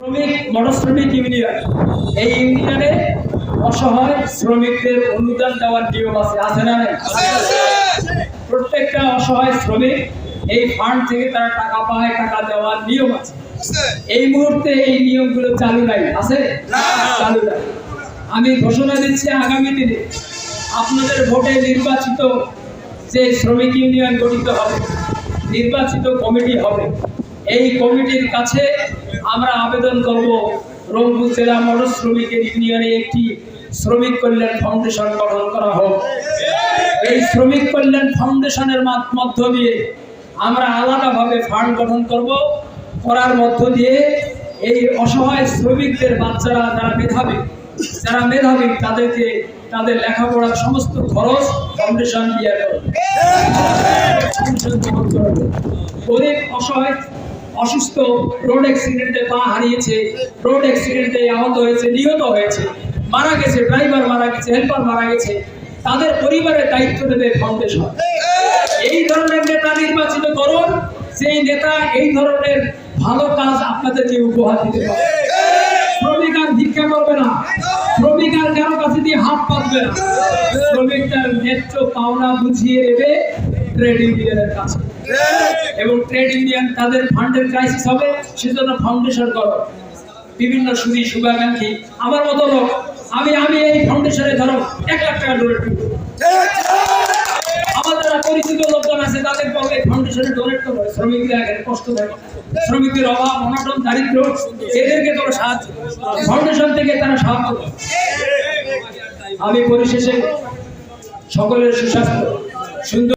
শ্রমিক মোটর শ্রমিক ইউনিয়ন। এই ইউনিয়নে অসহায় শ্রমিকদের অনুদান দেওয়ার নিয়ম আছে আছে না প্রত্যেকটা অসহায় শ্রমিক এই ফান্ড থেকে তারা টাকা পায় টাকা দেওয়ার নিয়ম আছে। এই মুহূর্তে এই নিয়মগুলো চালু নাই আছে? চালু নাই। আমি ঘোষণা দিচ্ছি আগামী দিনে আপনাদের ভোটে নির্বাচিত যে শ্রমিক ইউনিয়ন গঠিত হবে নির্বাচিত কমিটি হবে এই কমিটির কাছে আমরা আবেদন করব রংপুর জেলা মোটর শ্রমিকের ইউনিয়নে একটি শ্রমিক কল্যাণ ফাউন্ডেশন গঠন করা হোক। এই শ্রমিক কল্যাণ ফাউন্ডেশনের মাধ- মধ্য দিয়ে আমরা আলাদাভাবে ফান্ড গঠন করব। করার মধ্য দিয়ে এই অসহায় শ্রমিকদের বাচ্চারা, যারা মেধাবী যারা মেধাবী, তাদেরকে তাদের লেখাপড়ার সমস্ত খরচ ফাউন্ডেশন দিয়ে করবে। অসহায় অসুস্থ রোড অ্যাক্সিডেন্টে পা হারিয়েছে রোড অ্যাক্সিডেন্টে আহত হয়েছে, নিহত হয়েছে, মারা গেছে ড্রাইভার মারা গেছে হেল্পার মারা গেছে, তাদের পরিবারের দায়িত্ব নেবে ফাউন্ডেশন এই ধরনের নেতা নির্বাচিত করুন সেই নেতা এই ধরনের ভালো কাজ আপনাদেরকে উপহার দিতে পারে। শ্রমিক আর ভিক্ষা করবে না। শ্রমিক আর কারও কাছে দিয়ে হাত পাতবে না। শ্রমিক তার ন্যায্য পাওনা বুঝিয়ে দেবে। ট্রেড ইউনিয়নের কাছে এবং ট্রেড ইউনিয়ন তাদের ফান্ডের ক্রাইসিস হবে সেজন্য ফাউন্ডেশন করো। বিভিন্ন সুদী শুভাকাঙ্ক্ষী আমার মতো লোক আমি আমি এই ফাউন্ডেশনে ধরো এক লাখ টাকা ডোনেট করব। আমার যারা পরিচিত লোকজন আছে তাদের বলবে ফাউন্ডেশনে ডোনেট করো শ্রমিকরা এখানে কষ্ট থাকে শ্রমিকদের অভাব অনটন দারিদ্র এদেরকে তোরা সাহায্য ফাউন্ডেশন থেকে তারা সাহায্য আমি পরিশেষে সকলের সুস্বাস্থ্য। সুন্দর